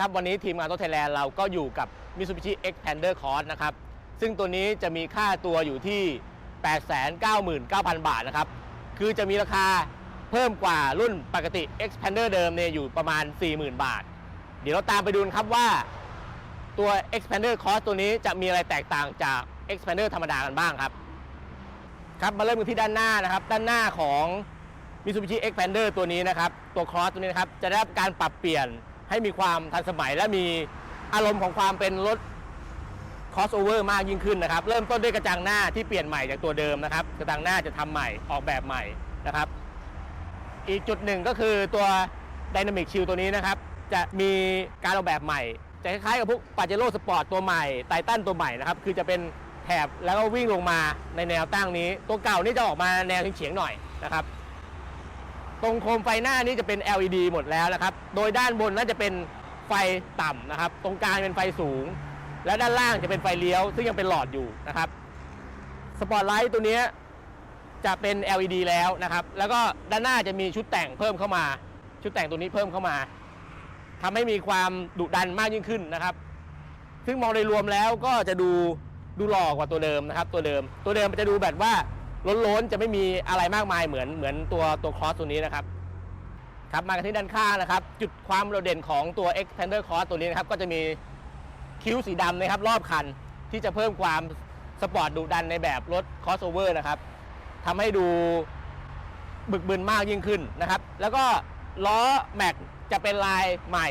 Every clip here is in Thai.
ครับ วันนี้ทีมงานรถไทยแลนด์เราก็อยู่กับ Mitsubishi Xpander Cross นะครับ ซึ่งตัวนี้จะมีค่าตัวอยู่ที่ 899,000 บาทนะครับ คือจะมีราคาเพิ่มกว่ารุ่นปกติ Xpander เดิมเนี่ยอยู่ประมาณ 40,000 บาท เดี๋ยวเราตามไปดูครับว่าตัว Xpander Cross ตัวนี้จะมีอะไรแตกต่างจาก Xpander ธรรมดากันบ้างครับ ครับมาเริ่มกันที่ด้านหน้านะครับ ด้านหน้าของ Mitsubishi Xpander ตัวนี้นะครับ ตัว Cross ตัวนี้นะครับ จะได้รับการปรับเปลี่ยน ให้มีความทันสมัยและมีอารมณ์ของความเป็นรถ crossover มากยิ่งขึ้นนะครับ เริ่มต้นด้วยกระจังหน้าที่เปลี่ยนใหม่จากตัวเดิมนะครับ กระจังหน้าจะทำใหม่ออกแบบใหม่นะครับ อีกจุดหนึ่งก็คือตัว Dynamic Shield ตัวนี้นะครับ จะมีการออกแบบใหม่ จะคล้ายๆกับพวกปาเจโร่สปอร์ตตัวใหม่ไททันตัวใหม่นะครับ คือจะเป็นแถบแล้วก็วิ่งลงมาในแนวตั้งนี้ ตัวเก่านี่จะออกมาแนวเฉียงๆหน่อยนะครับ ตรงโคมไฟหน้านี้จะเป็น LED หมดแล้วนะครับ โดยด้านบนน่าจะเป็นไฟต่ำนะครับ ตรงกลางเป็นไฟสูง และด้านล่างจะเป็นไฟเลี้ยว ซึ่งยังเป็นหลอดอยู่นะครับ สปอตไลท์ตัวนี้จะเป็น LED แล้วนะครับ แล้วก็ด้านหน้าจะมีชุดแต่งเพิ่มเข้ามา ชุดแต่งตัวนี้เพิ่มเข้ามาทำให้มีความดุดันมากยิ่งขึ้นนะครับ ซึ่งมองโดยรวมแล้วก็จะดูดูหล่อกว่าตัวเดิมนะครับ ตัวเดิม ตัวเดิมจะดูแบบว่า ล้นๆจะไม่มีอะไรมากมายเหมือนเหมือนตัวตัวครอสตัวนี้นะครับครับมากันที่ด้านข้างนะครับ จุดความโดดเด่นของตัว Xpander Cross ตัวนี้นะครับ ก็จะมีคิ้วสีดำนะครับรอบคันที่จะเพิ่มความสปอร์ตดุดันในแบบรถ crossover นะครับทำให้ดูบึกบึนมากยิ่งขึ้นนะครับ แล้วก็ล้อแม็กจะเป็นลายใหม่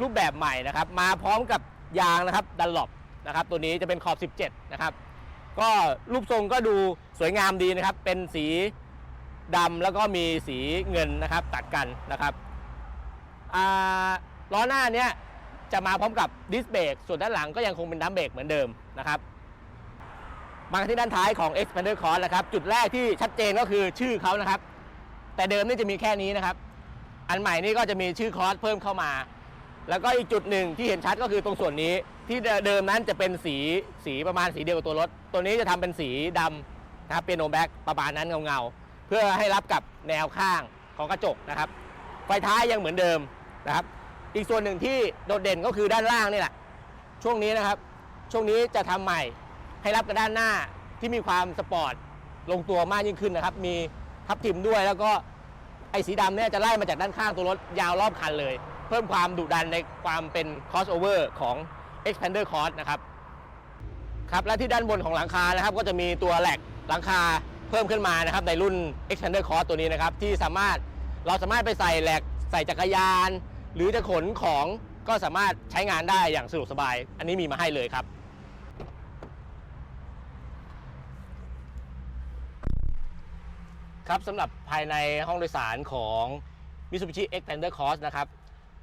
รูปแบบใหม่นะครับ มาพร้อมกับยางนะครับดันหลบนะครับ ตัวนี้จะเป็นขอบ 17 นะครับ ก็รูปทรงก็ดู วยงามดีนะครับ เป็นสีดำแล้วก็มีสีเงินนะครับตัดกันนะครับล้อหน้าเนี้ยจะมาพร้อมกับดิสเบรกส่วนด้านหลังก็ยังคงเป็นดัมเบรกเหมือนเดิมนะครับมาที่ด้านท้ายของ Xpander Cross นะครับจุดแรกที่ชัดเจนก็คือชื่อเขานะครับ แต่เดิมนี่จะมีแค่นี้นะครับ อันใหม่นี่ก็จะมีชื่อคอร์สเพิ่มเข้ามา แล้วก็อีกจุดหนึ่งที่เห็นชัดก็คือตรงส่วนนี้ที่เดิมนั้นจะเป็นสีสีประมาณสีเดียวกับตัวรถ ตัวนี้จะทำเป็นสีดำ นะครับเป็นโนแบ็กประมาณนั้นเงาๆ เพื่อให้รับกับแนวข้างของกระจกนะครับ ไฟท้ายยังเหมือนเดิมนะครับ อีกส่วนหนึ่งที่โดดเด่นก็คือด้านล่างนี่แหละ ช่วงนี้นะครับ ช่วงนี้จะทำใหม่ให้รับกับด้านหน้าที่มีความสปอร์ตลงตัวมากยิ่งขึ้นนะครับ มีทับทิมด้วยแล้วก็ไอ้สีดำเนี่ยจะไล่มาจากด้านข้างตัวรถยาวรอบคันเลย เพิ่มความดุดันในความเป็น crossover ของ Expander Cross นะครับครับและที่ด้านบนของหลังคานะครับ ก็จะมีตัวแหลก หลังคาเพิ่มขึ้นมานะครับในรุ่น Expander Cross ตัวนี้นะครับที่สามารถเราสามารถไปใส่แหลกใส่จักรยาน หรือจะขนของก็สามารถใช้งานได้อย่างสะดวกสบาย อันนี้มีมาให้เลยครับ ครับสำหรับภายในห้องโดยสารของ Mitsubishi Xpander Cross นะครับ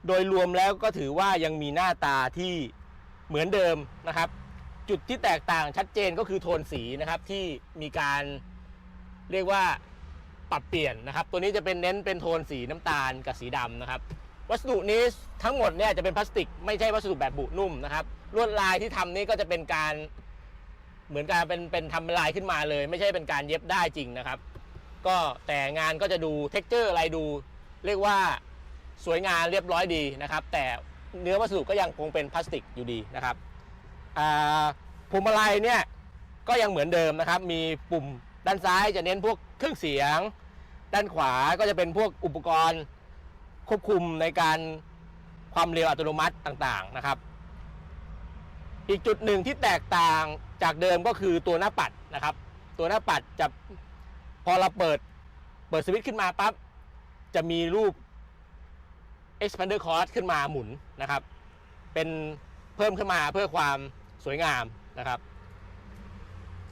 โดยรวมแล้วก็ถือว่ายังมีหน้าตาที่เหมือนเดิมนะครับ จุดที่แตกต่างชัดเจนก็คือโทนสีนะครับที่มีการเรียกว่าปรับเปลี่ยนนะครับ ตัวนี้จะเป็นเน้นเป็นโทนสีน้ำตาลกับสีดำนะครับ วัสดุนี้ทั้งหมดเนี่ยจะเป็นพลาสติก ไม่ใช่วัสดุแบบบุนุ่มนะครับลวดลายที่ทำนี่ก็จะเป็นการเหมือนการเป็นเป็นทำลายขึ้นมาเลย ไม่ใช่เป็นการเย็บได้จริงนะครับ ก็แต่งานก็จะดูเท็กเจอร์อะไรดู เรียกว่าสวยงามเรียบร้อยดีนะครับ แต่เนื้อวัสดุก็ยังคงเป็นพลาสติกอยู่ดีนะครับ พวงมาลัยเนี่ยก็ยังเหมือนเดิมนะครับ มีปุ่มด้านซ้ายจะเน้นพวกเครื่องเสียง ด้านขวาก็จะเป็นพวกอุปกรณ์ควบคุมในการความเร็วอัตโนมัติต่างๆนะครับ อีกจุดหนึ่งที่แตกต่างจากเดิมก็คือตัวหน้าปัดนะครับ ตัวหน้าปัดจะพอเราเปิดเปิดสวิตช์ขึ้นมาปั๊บจะมีรูป expander cross ขึ้นมาหมุนนะครับ เป็นเพิ่มขึ้นมาเพื่อความ สวยงามนะครับ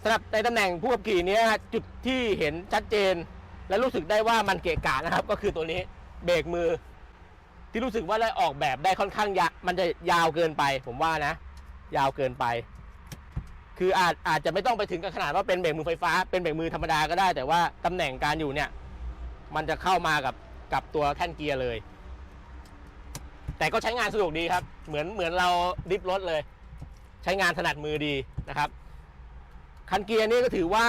สำหรับในตำแหน่งผู้ขับขี่นี้จุดที่เห็นชัดเจน และรู้สึกได้ว่ามันเกะกะนะครับ ก็คือตัวนี้เบรกมือ ที่รู้สึกว่าได้ออกแบบได้ค่อนข้างยะมันจะยาวเกินไป ผมว่านะ ยาวเกินไป คืออาจอาจจะไม่ต้องไปถึงกับขนาดว่าเป็นเบรกมือไฟฟ้า เป็นเบรกมือธรรมดาก็ได้ แต่ว่าตำแหน่งการอยู่เนี่ย มันจะเข้ามากับกับตัวแท่นเกียร์เลย แต่ก็ใช้งานสะดวกดีครับ เหมือนเหมือนเราดิฟรถเลย ช้งานถนัดมือดีนะครับคันเกียร์นี่ก็ถือว่า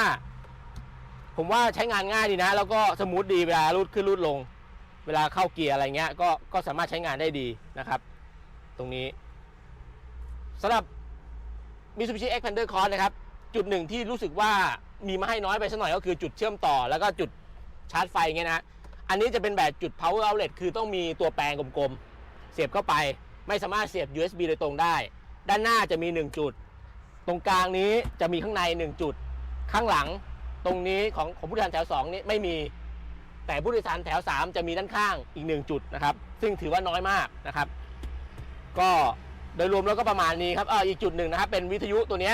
ผมว่าใช้งานง่ายดีนะ แล้วก็สมูทดีเวลารูดขึ้นรูดลง เวลาเข้าเกียร์อะไรเงี้ยก็ก็สามารถใช้งานได้ดีนะครับ ตรงนี้สำหรับ Mitsubishi Xpander Cross นะครับ จุดหนึ่งที่รู้สึกว่ามีมาให้น้อยไปสักหน่อยก็คือจุดเชื่อมต่อ แล้วก็จุดชาร์จไฟเงี้ยนะฮะอันนี้จะเป็นแบบจุด power outlet คือต้องมีตัวแปลงกลมๆ เสียบเข้าไป ไม่สามารถเสียบ USB โดยตรงได้ ด้านหน้าจะมี 1 จุด ตรงกลางนี้จะมีข้างใน 1 จุด ข้างหลังตรงนี้ของของผู้โดยสารแถว2นี้ไม่มี แต่ผู้โดยสารแถว 3 จะมีด้านข้างอีก 1 จุดนะครับ ซึ่งถือว่าน้อยมากนะครับ ก็โดยรวมแล้วก็ประมาณนี้ครับเอออีกจุดหนึ่งนะครับเป็นวิทยุตัวนี้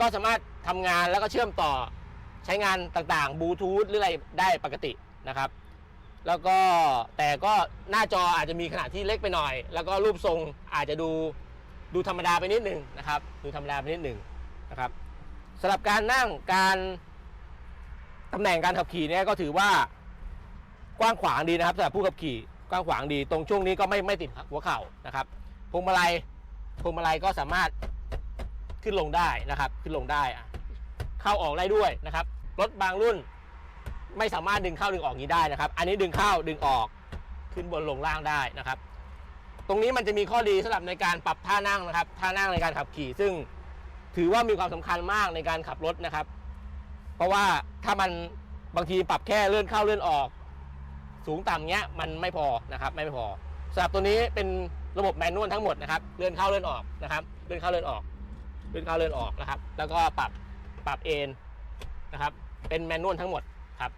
ก็สามารถทำงานแล้วก็เชื่อมต่อใช้งานต่างๆบลูทูธหรืออะไรได้ปกตินะครับ แล้วก็แต่ก็หน้าจออาจจะมีขนาดที่เล็กไปหน่อย แล้วก็รูปทรงอาจจะดู ดูธรรมดาไปนิดหนึ่งนะครับ ดูธรรมดาไปนิดหนึ่งนะครับสำหรับการนั่งการตำแหน่งการขับขี่เนี่ยก็ถือว่ากว้างขวางดีนะครับสำหรับผู้ขับขี่กว้างขวางดีตรงช่วงนี้ก็ไม่ไม่ติดหัวเข่านะครับพวงมาลัยพวงมาลัยก็สามารถขึ้นลงได้นะครับ ขึ้นลงได้ เข้าออกได้ด้วยนะครับรถบางรุ่นไม่สามารถดึงเข้าดึงออกนี้ได้นะครับ อันนี้ดึงเข้าดึงออกขึ้นบนลงล่างได้นะครับ ตรงนี้มันจะมีข้อดีสำหรับในการปรับท่านั่งนะครับท่านั่งในการขับขี่ ซึ่งถือว่ามีความสำคัญมากในการขับรถนะครับ เพราะว่าถ้ามันบางทีปรับแค่เลื่อนเข้าเลื่อนออก สูงต่ำเงี้ยมันไม่พอนะครับ ไม่พอสำหรับตัวนี้เป็นระบบแมนนวลทั้งหมดนะครับเลื่อนเข้าเลื่อนออกนะครับ เลื่อนเข้าเลื่อนออก เลื่อนเข้าเลื่อนออกนะครับ แล้วก็ปรับปรับเอนนะครับ เป็นแมนนวลทั้งหมดครับ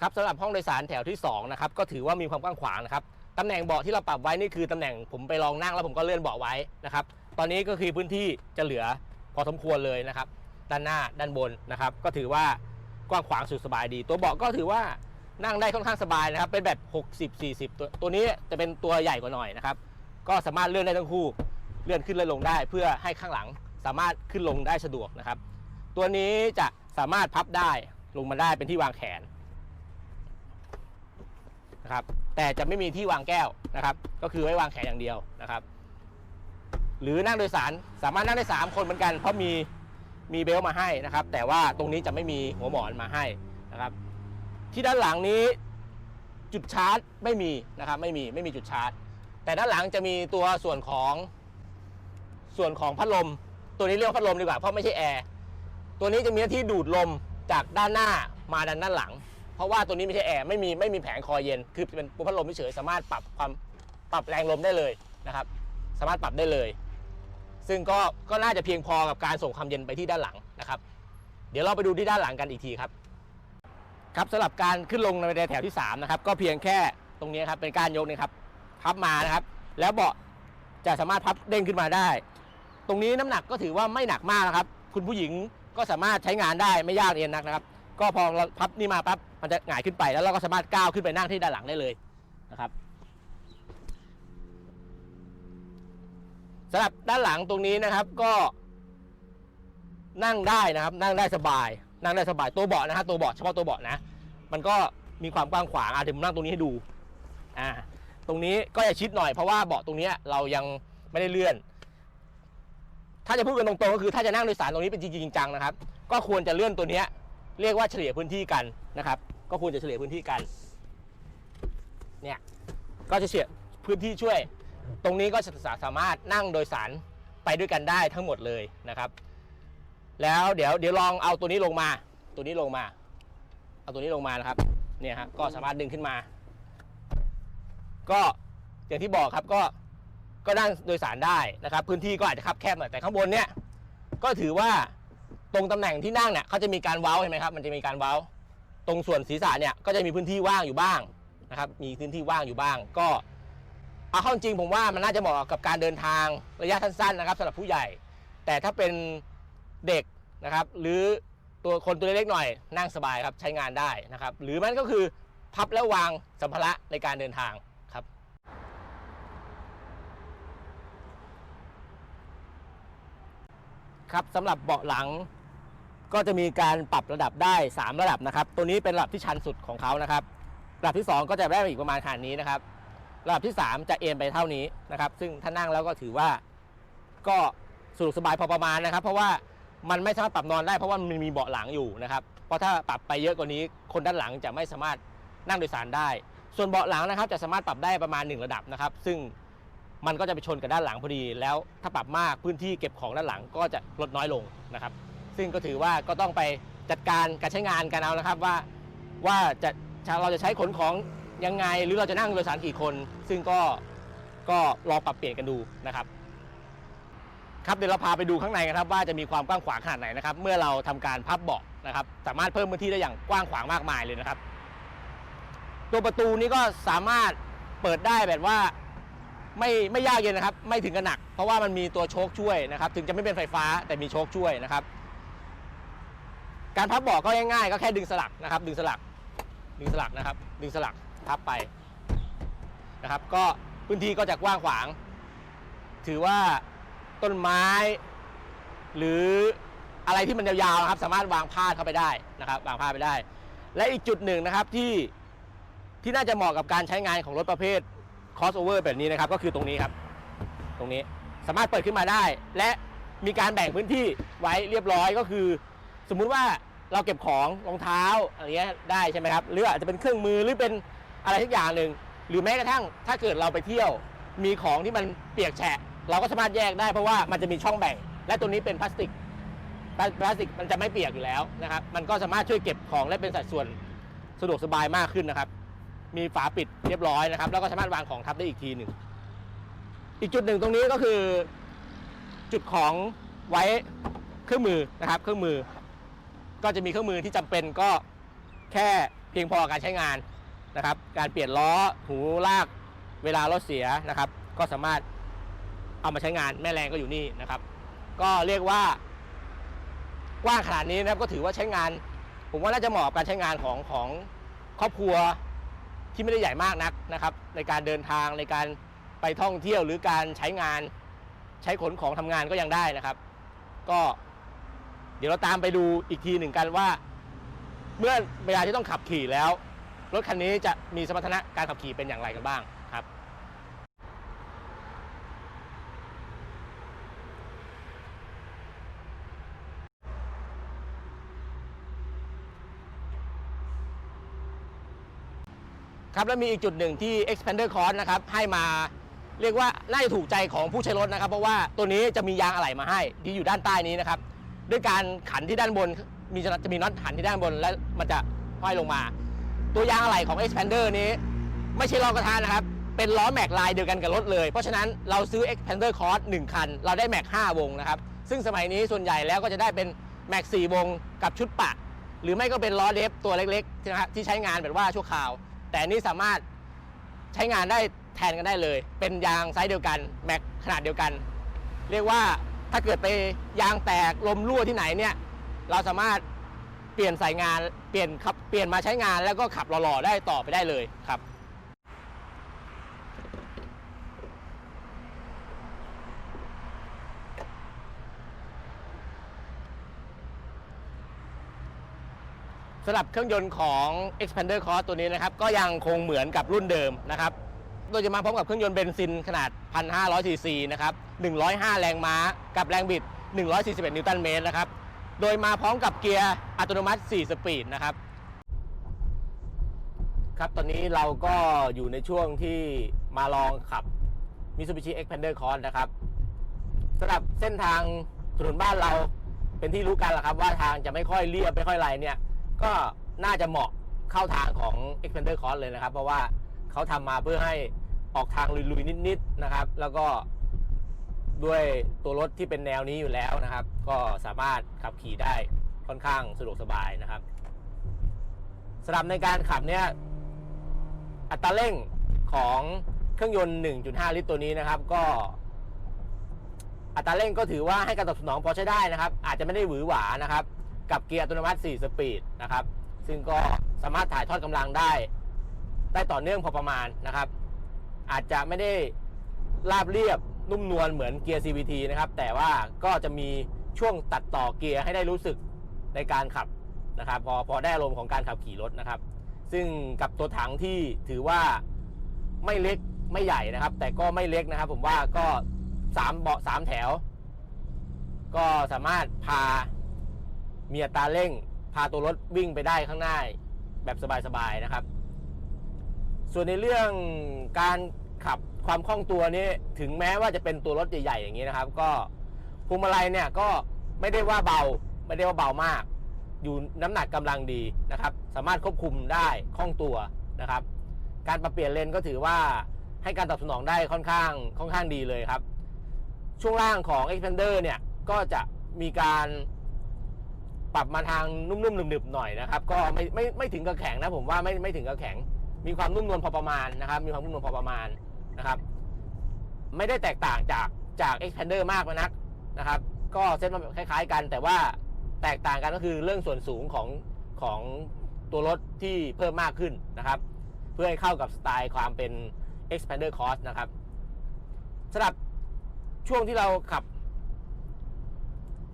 ครับสำหรับห้องโดยสารแถวที่2นะครับก็ถือว่ามีความกว้างขวางนะครับ ตำแหน่งเบาะที่เราปรับไว้นี่คือตำแหน่งผมไปลองนั่งแล้วผมก็เลื่อนเบาะไว้นะครับ ตอนนี้ก็คือพื้นที่จะเหลือพอสมควรเลยนะครับ ด้านหน้าด้านบนนะครับ ก็ถือว่ากว้างขวางสุดสบายดี ตัวเบาะก็ถือว่านั่งได้ค่อนข้างสบายนะครับ เป็นแบบ 60 40 ตัวตัวนี้จะเป็นตัวใหญ่กว่าหน่อยนะครับ ก็สามารถเลื่อนได้ทั้งคู่ เลื่อนขึ้นเลื่อนลงได้ เพื่อให้ข้างหลังสามารถขึ้นลงได้สะดวกนะครับ ตัวนี้จะสามารถพับได้ลงมาได้เป็นที่วางแขน นะครับแต่จะไม่มีที่วางแก้วนะครับ ก็คือไว้วางแขนอย่างเดียวนะครับ หรือนั่งโดยสารสามารถนั่งได้ 3 คนเหมือนกัน เพราะมีมีเบลต์มาให้นะครับ แต่ว่าตรงนี้จะไม่มีหัวหมอนมาให้นะครับ ที่ด้านหลังนี้จุดชาร์จไม่มีนะครับไม่มีไม่มีจุดชาร์จ แต่ด้านหลังจะมีตัวส่วนของส่วนของพัดลม ตัวนี้เรียกว่าพัดลมดีกว่าเพราะไม่ใช่แอร์ตัวนี้จะมีหน้าที่ดูดลมจากด้านหน้ามาด้านด้านหลัง เพราะว่าตัวนี้ไม่ใช่แอร์ไม่มีไม่มีแผงคอเย็น คือเป็นพัดลมเฉยสามารถปรับความปรับแรงลมได้เลยนะครับ สามารถปรับได้เลย ซึ่งก็ก็น่าจะเพียงพอกับการส่งความเย็นไปที่ด้านหลังนะครับ เดี๋ยวเราไปดูที่ด้านหลังกันอีกทีครับ ครับสำหรับการขึ้นลงในแถวที่3นะครับก็เพียงแค่ตรงนี้ครับเป็นการยกนี่ครับพับมานะครับ แล้วเบาะจะสามารถพับเด้งขึ้นมาได้ ตรงนี้น้ำหนักก็ถือว่าไม่หนักมากนะครับ คุณผู้หญิงก็สามารถใช้งานได้ไม่ยากเย็นนักนะครับ ก็พอเราพับนี่มาปั๊บมันจะหงายขึ้นไปแล้วเราก็สามารถก้าวขึ้นไปนั่งที่ด้านหลังได้เลยนะครับสำหรับด้านหลังตรงนี้นะครับก็นั่งได้นะครับ นั่งได้สบาย นั่งได้สบายตัวเบาะนะฮะตัวเบาะเฉพาะตัวเบาะนะ มันก็มีความกว้างขวางอาจจะผมนั่งตรงนี้ให้ดูอ่าตรงนี้ก็จะชิดหน่อยเพราะว่าเบาะตรงนี้เรายังไม่ได้เลื่อน ถ้าจะพูดกันตรงๆก็คือถ้าจะนั่งโดยสารตรงนี้เป็นจริงๆจังนะครับ ก็ควรจะเลื่อนตัวนี้ เรียกว่าเฉลี่ยพื้นที่กันนะครับ ก็ควรจะเฉลี่ยพื้นที่กันเนี่ยก็จะเฉลี่ยพื้นที่ช่วย ตรงนี้ก็จะสามารถนั่งโดยสารไปด้วยกันได้ทั้งหมดเลยนะครับ แล้วเดี๋ยวเดี๋ยวลองเอาตัวนี้ลงมา ตัวนี้ลงมา เอาตัวนี้ลงมานะครับเนี่ยฮะก็สามารถดึงขึ้นมา ก็อย่างที่บอกครับก็ก็นั่งโดยสารได้นะครับ พื้นที่ก็อาจจะคับแคบหน่อยแต่ข้างบนเนี่ยก็ถือว่า ตรงตำแหน่งที่นั่งเนี่ยเขาจะมีการเว้าเห็นไหมครับ มันจะมีการเว้า ตรงส่วนศีรษะเนี่ยก็จะมีพื้นที่ว่างอยู่บ้างนะครับ มีพื้นที่ว่างอยู่บ้าง ก็เอาเข้าจริงผมว่ามันน่าจะเหมาะกับการเดินทางระยะสั้นๆนะครับสำหรับผู้ใหญ่ แต่ถ้าเป็นเด็กนะครับ หรือตัวคนตัวเล็กๆหน่อยนั่งสบายครับใช้งานได้นะครับ หรือมันก็คือพับแล้ววางสัมภาระในการเดินทางครับครับสำหรับเบาะหลัง ก็จะมีการปรับระดับได้ 3 ระดับนะครับ ตัวนี้เป็นระดับที่ชันสุดของเขานะครับ ระดับที่ 2 ก็จะได้อีกประมาณขนาดนี้นะครับ ระดับที่ 3 จะเอ็นไปเท่านี้นะครับ ซึ่งถ้านั่งแล้วก็ถือว่าก็สะดวกสบายพอประมาณนะครับ เพราะว่ามันไม่สามารถปรับนอนได้เพราะว่ามันมีเบาะหลังอยู่นะครับ เพราะถ้าปรับไปเยอะกว่านี้ คนด้านหลังจะไม่สามารถนั่งโดยสารได้ ส่วนเบาะหลังนะครับ จะสามารถปรับได้ประมาณ 1 ระดับนะครับ ซึ่งมันก็จะไปชนกับด้านหลังพอดี แล้วถ้าปรับมากพื้นที่เก็บของด้านหลังก็จะลดน้อยลงนะครับ ซึ่งก็ถือว่าก็ต้องไปจัดการการใช้งานกันเอานะครับว่าว่าจะเราจะใช้ขนของยังไง หรือเราจะนั่งโดยสารกี่คน ซึ่งก็ก็ลองปรับเปลี่ยนกันดูนะครับ ครับเดี๋ยวเราพาไปดูข้างในกันครับ ว่าจะมีความกว้างขวางขนาดไหนนะครับ เมื่อเราทำการพับเบาะนะครับ สามารถเพิ่มพื้นที่ได้อย่างกว้างขวางมากมายเลยนะครับ ตัวประตูนี้ก็สามารถเปิดได้แบบว่าไม่ไม่ยากเย็นนะครับ ไม่ถึงกับหนัก เพราะว่ามันมีตัวโชคช่วยนะครับ ถึงจะไม่เป็นไฟฟ้าแต่มีโชคช่วยนะครับ การพับเบาะก็ง่ายๆก็แค่ดึงสลักนะครับ ดึงสลัก ดึงสลักนะครับ ดึงสลักพับไปนะครับ ก็พื้นที่ก็จะกว้างขวาง ถือว่าต้นไม้ หรืออะไรที่มันยาวๆนะครับ สามารถวางพาดเข้าไปได้นะครับ วางพาดไปได้ และอีกจุดหนึ่งนะครับที่ที่น่าจะเหมาะกับการใช้งานของรถประเภท crossover แบบนี้นะครับ ก็คือตรงนี้ครับ ตรงนี้สามารถเปิดขึ้นมาได้ และมีการแบ่งพื้นที่ไว้เรียบร้อยก็คือ สมมุติว่า เราเก็บของรองเท้าอะไรเงี้ยได้ใช่ไหมครับหรืออาจจะเป็นเครื่องมือหรือเป็นอะไรทุกอย่างหนึ่งหรือแม้กระทั่งถ้าเกิดเราไปเที่ยว มีของที่มันเปียกแฉะ เราก็สามารถแยกได้เพราะว่ามันจะมีช่องแบ่ง และตัวนี้เป็นพลาสติกพลาสติกมันจะไม่เปียกอยู่แล้วนะครับมันก็สามารถช่วยเก็บของได้เป็นสัดส่วนสะดวกสบายมากขึ้นนะครับ มีฝาปิดเรียบร้อยนะครับ แล้วก็สามารถวางของทับได้อีกทีหนึ่งอีกจุดหนึ่งตรงนี้ก็คือ จุดของไว้เครื่องมือนะครับ เครื่องมือ ก็จะมีเครื่องมือที่จำเป็นก็แค่เพียงพอการใช้งานนะครับ การเปลี่ยนล้อหูลากเวลารถเสียนะครับ ก็สามารถเอามาใช้งานแม่แรงก็อยู่นี่นะครับ ก็เรียกว่ากว้างขนาดนี้นะครับก็ถือว่าใช้งาน ผมว่าน่าจะเหมาะกับการใช้งานของของครอบครัวที่ไม่ได้ใหญ่มากนักนะครับ ในการเดินทางในการไปท่องเที่ยวหรือการใช้งานใช้ขนของทำงานก็ยังได้นะครับ ก็ เดี๋ยวเราตามไปดูอีกทีหนึ่งกันว่า เมื่อเวลาที่ต้องขับขี่แล้ว รถคันนี้จะมีสมรรถนะการขับขี่เป็นอย่างไรกันบ้างครับ ครับแล้วมีอีกจุดหนึ่งที่ Expander Cross นะครับให้มาเรียกว่าน่าจะถูกใจของผู้ใช้รถนะครับ เพราะว่าตัวนี้จะมียางอะไหล่มาให้ที่อยู่ด้านใต้นี้นะครับ ด้วยการขันที่ด้านบน มีจะจะมีน็อตขันที่ด้านบน และมันจะห้อยลงมา ตัวยางอะไหล่ของ Expander นี้ ไม่ใช่ล้อกระทะนะครับ เป็นล้อแม็กลายเดียวกันกับรถเลย เพราะฉะนั้นเราซื้อ Expander Cross 1 คัน เราได้แม็ก5วงนะครับ ซึ่งสมัยนี้ส่วนใหญ่แล้วก็จะได้เป็นแม็ก4วงกับชุดปะ หรือไม่ก็เป็นล้อเดฟตัวเล็กๆนะครับที่ใช้งานแบบว่าชั่วคราว แต่นนี้สามารถใช้งานได้แทนกันได้เลย เป็นยางไซส์เดียวกันแม็กขนาดเดียวกัน เรียกว่า ถ้าเกิดไปยางแตกลมรั่วที่ไหนเนี่ย เราสามารถเปลี่ยนใส่งานเปลี่ยนขับเปลี่ยนมาใช้งานแล้วก็ขับหล่อๆได้ต่อไปได้เลยครับสำหรับเครื่องยนต์ของ Expander Cross ตัวนี้นะครับ ก็ยังคงเหมือนกับรุ่นเดิมนะครับ โดยจะมาพร้อมกับเครื่องยนต์เบนซินขนาด 1,500ซีซีนะครับ 105 แรงม้า กับแรงบิด 141 นิวตันเมตรนะครับ โดยมาพร้อมกับเกียร์อัตโนมัติ 4 สปีดนะครับ ครับตอนนี้เราก็อยู่ในช่วงที่มาลองขับ Mitsubishi Expander Cross นะครับสำหรับเส้นทางถนนบ้านเราเป็นที่รู้กันแหละครับ ว่าทางจะไม่ค่อยเรียบไม่ค่อยไรเนี่ย ก็น่าจะเหมาะเข้าทางของ Expander Cross เลยนะครับ เพราะว่า เขาทำมาเพื่อให้ออกทางลุยๆนิดๆนะครับ แล้วก็ด้วยตัวรถที่เป็นแนวนี้อยู่แล้วนะครับ ก็สามารถขับขี่ได้ค่อนข้างสะดวกสบายนะครับสำหรับในการขับเนี่ยอัตราเร่งของเครื่องยนต์ 1.5 ลิตรตัวนี้นะครับ ก็อัตราเร่งก็ถือว่าให้การตอบสนองพอใช้ได้นะครับ อาจจะไม่ได้หวือหวานะครับ กับเกียร์อัตโนมัติ 4 สปีดนะครับ ซึ่งก็สามารถถ่ายทอดกำลังได้ ได้ต่อเนื่องพอประมาณนะครับ อาจจะไม่ได้ราบเรียบนุ่มนวลเหมือนเกียร์ CVT นะครับ แต่ว่าก็จะมีช่วงตัดต่อเกียร์ให้ได้รู้สึกในการขับนะครับ พอพอได้อารมณ์ของการขับขี่รถนะครับ ซึ่งกับตัวถังที่ถือว่าไม่เล็กไม่ใหญ่นะครับ แต่ก็ไม่เล็กนะครับ ผมว่าก็สามเบาะสามแถว ก็สามารถพามีอัตราเร่ง พาตัวรถวิ่งไปได้ข้างหน้าแบบสบายๆนะครับ ส่วนในเรื่องการขับความคล่องตัวนี่ถึงแม้ว่าจะเป็นตัวรถใหญ่ๆอย่างนี้นะครับ ก็พวงมาลัยเนี่ยก็ไม่ได้ว่าเบาไม่ได้ว่าเบามาก อยู่น้ำหนักกำลังดีนะครับ สามารถควบคุมได้คล่องตัวนะครับ การปรับเปลี่ยนเลนก็ถือว่าให้การตอบสนองได้ค่อนข้างค่อนข้างดีเลยครับ ช่วงล่างของ Expander เนี่ยก็จะมีการปรับมาทางนุ่มๆหนึบๆหน่อยนะครับ ก็ไม่ไม่ไม่ถึงกับแข็งนะผมว่าไม่ไม่ถึงกับแข็ง มีความนุ่มนวลพอประมาณนะครับ มีความนุ่มนวลพอประมาณนะครับ ไม่ได้แตกต่างจากจาก Expander มากนักนะครับ ก็เซ็ตมาคล้าย ๆ กัน แต่ว่าแตกต่างกันก็คือเรื่องส่วนสูงของของตัวรถที่เพิ่มมากขึ้นนะครับ เพื่อให้เข้ากับสไตล์ความเป็น Expander Cross นะครับสำหรับช่วงที่เราขับ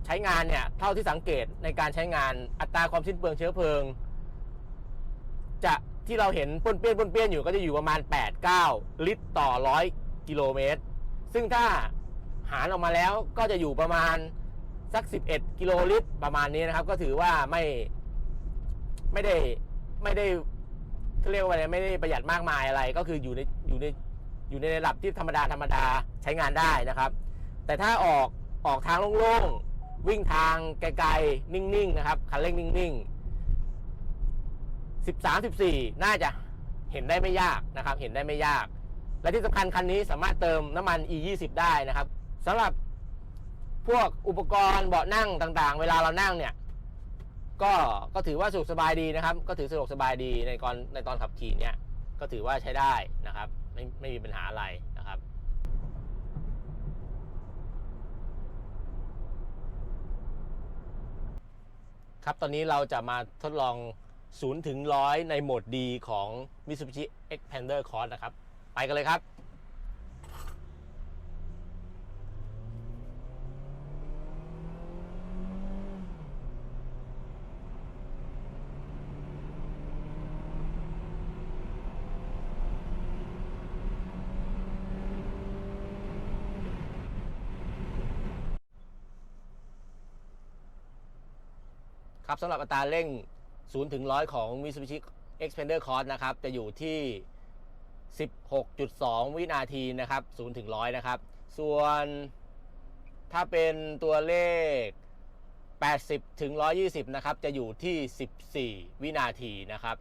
ใช้งานเนี่ย เท่าที่สังเกตในการใช้งานอัตราความสิ้นเปลืองเชื้อเพลิง จะ ที่เราเห็นป้นเปี้ยนป้นเปี้ยนอยู่ก็จะอยู่ประมาณ 8-9 ลิตรต่อ 100 กิโลเมตร ซึ่งถ้าหารออกมาแล้วก็จะอยู่ประมาณสัก 11 กิโลลิตรประมาณนี้นะครับ ก็ถือว่าไม่ไม่ได้ไม่ได้เขาเรียกว่าอะไรไม่ได้ประหยัดมากมายอะไร ก็คืออยู่ในอยู่ในอยู่ในระดับที่ธรรมดาธรรมดาใช้งานได้นะครับ แต่ถ้าออกออกทางโล่งๆวิ่งทางไกลๆนิ่งๆนะครับคันเร่งนิ่งๆ 13 14 น่าจะเห็นได้ไม่ยากนะครับ เห็นได้ไม่ยาก และที่สำคัญคันนี้สามารถเติมน้ำมัน e 2 0ได้นะครับสำหรับพวกอุปกรณ์เบาะนั่งต่างๆ เวลาเรานั่งเนี่ย ก็ก็ถือว่าสะดวกสบายดีนะครับ ก็ถือสะดวกสบายดีในตอนในตอนขับขี่เนี่ย ก็ถือว่าใช้ได้นะครับ ไม่ไม่มีปัญหาอะไรนะครับครับ ตอนนี้เราจะมาทดลอง 0ถึง100 ในโหมดดีของ Mitsubishi Xpander Cross นะครับ ไปกันเลยครับ ครับสำหรับอัตราเร่ง 0ถึง100 ของ Mitsubishi Xpander Cross นะครับ จะอยู่ที่ 16.2 วินาทีนะครับ0ถึง100 นะครับ ส่วนถ้าเป็นตัวเลข 80ถึง120 นะครับ จะอยู่ที่ 14 วินาทีนะครับ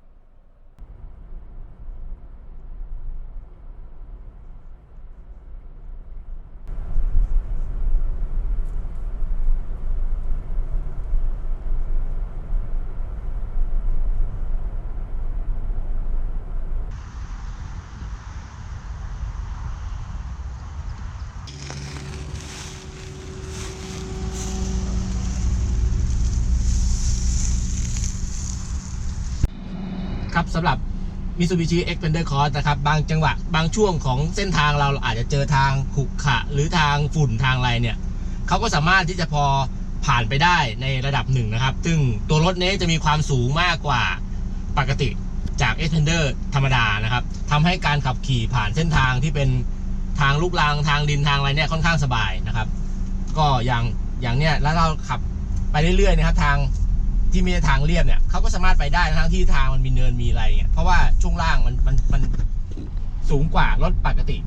ครับสำหรับ Mitsubishi Xpander Cross นะครับ บางจังหวะบางช่วงของเส้นทางเราอาจจะเจอทางขรุขระหรือทางฝุ่นทางอะไรเนี่ยเขาก็สามารถที่จะพอผ่านไปได้ในระดับหนึ่งนะครับ ซึ่งตัวรถนี้จะมีความสูงมากกว่าปกติจาก Xpander ธรรมดานะครับทำให้การขับขี่ผ่านเส้นทางที่เป็นทางลูกรังทางดินทางอะไรเนี่ยค่อนข้างสบายนะครับ ก็อย่างอย่างเนี้ยแล้วเราขับไปเรื่อยๆนะครับทาง ที่มีทางเรียบเนี่ยเขาก็สามารถไปได้ทั้งที่ทางมันมีเนินมีอะไรเงี้ยเพราะว่าช่วงล่างมันมันมันสูงกว่ารถปกติ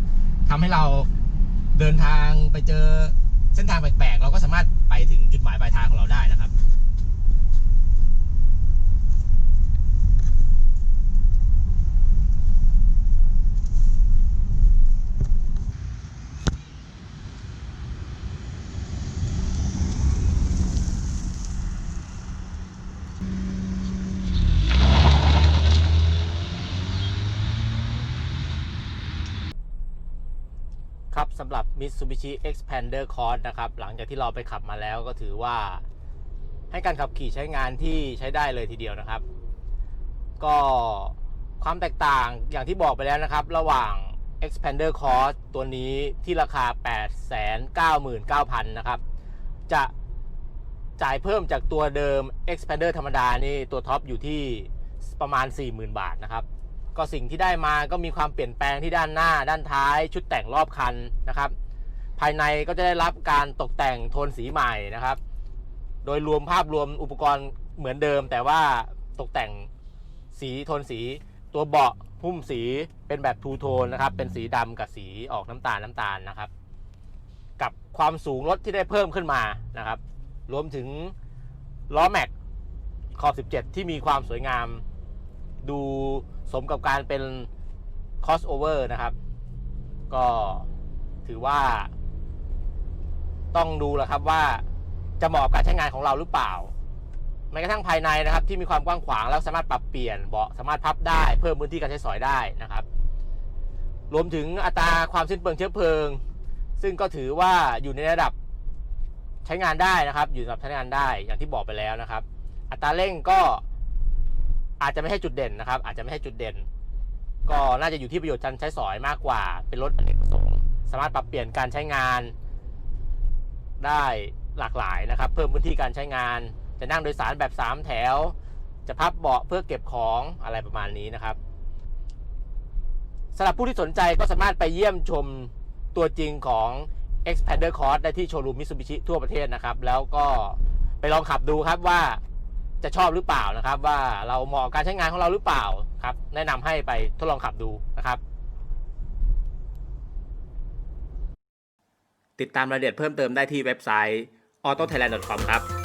ทำให้เราเดินทางไปเจอเส้นทางแปลกๆเราก็สามารถไปถึงจุดหมายปลายทางของเราได้นะครับ ครับสำหรับ Mitsubishi expander Cross นะครับ หลังจากที่เราไปขับมาแล้วก็ถือว่าให้การขับขี่ใช้งานที่ใช้ได้เลยทีเดียวนะครับ ก็ความแตกต่างอย่างที่บอกไปแล้วนะครับ ระหว่าง expander Cross ตัวนี้ที่ราคา 899,000 นะครับ จะจ่ายเพิ่มจากตัวเดิม expander ธรรมดานี่ตัวท็อปอยู่ที่ประมาณ 40,000 บาทนะครับ ก็สิ่งที่ได้มาก็มีความเปลี่ยนแปลงที่ด้านหน้า ด้านท้าย ชุดแต่งรอบคันนะครับ ภายในก็จะได้รับการตกแต่งโทนสีใหม่นะครับ โดยรวมภาพรวมอุปกรณ์เหมือนเดิม แต่ว่าตกแต่งสีโทนสี ตัวเบาะหุ้มสีเป็นแบบทูโทนนะครับ เป็นสีดำกับสีออกน้ำตาลน้ำตาลนะครับ กับความสูงรถที่ได้เพิ่มขึ้นมานะครับ รวมถึงล้อแม็กขอบ 17 ที่มีความสวยงาม ดูสมกับการเป็น crossover นะครับ ก็ถือว่า ต้องดูแล้วครับว่าจะเหมาะกับการใช้งานของเราหรือเปล่าแม้กระทั่งภายในนะครับ ที่มีความกว้างขวางแล้วสามารถปรับเปลี่ยนเบาะสามารถพับได้เพิ่มพื้นที่การใช้สอยได้นะครับ รวมถึงอัตราความสิ้นเปลืองเชื้อเพลิง ซึ่งก็ถือว่าอยู่ในระดับใช้งานได้นะครับ อยู่ในระดับใช้งานได้อย่างที่บอกไปแล้วนะครับ อัตราเร่งก็อาจจะไม่ใช่จุดเด่นนะครับ อาจจะไม่ใช่จุดเด่น ก็น่าจะอยู่ที่ประโยชน์การใช้สอยมากกว่า เป็นรถอเนกประสงค์สามารถปรับเปลี่ยนการใช้งาน ได้หลากหลายนะครับ เพิ่มพื้นที่การใช้งาน จะนั่งโดยสารแบบ 3 แถว จะพับเบาะเพื่อเก็บของอะไรประมาณนี้นะครับสำหรับผู้ที่สนใจก็สามารถไปเยี่ยมชมตัวจริงของ Expander Cross ได้ที่โชว์รูมมิตซูบิชิทั่วประเทศนะครับ แล้วก็ไปลองขับดูครับว่าจะชอบหรือเปล่านะครับ ว่าเราเหมาะกับการใช้งานของเราหรือเปล่าครับ แนะนำให้ไปทดลองขับดูนะครับ ติดตามรายละเอียดเพิ่มเติมได้ที่เว็บไซต์ autothailand.com ครับ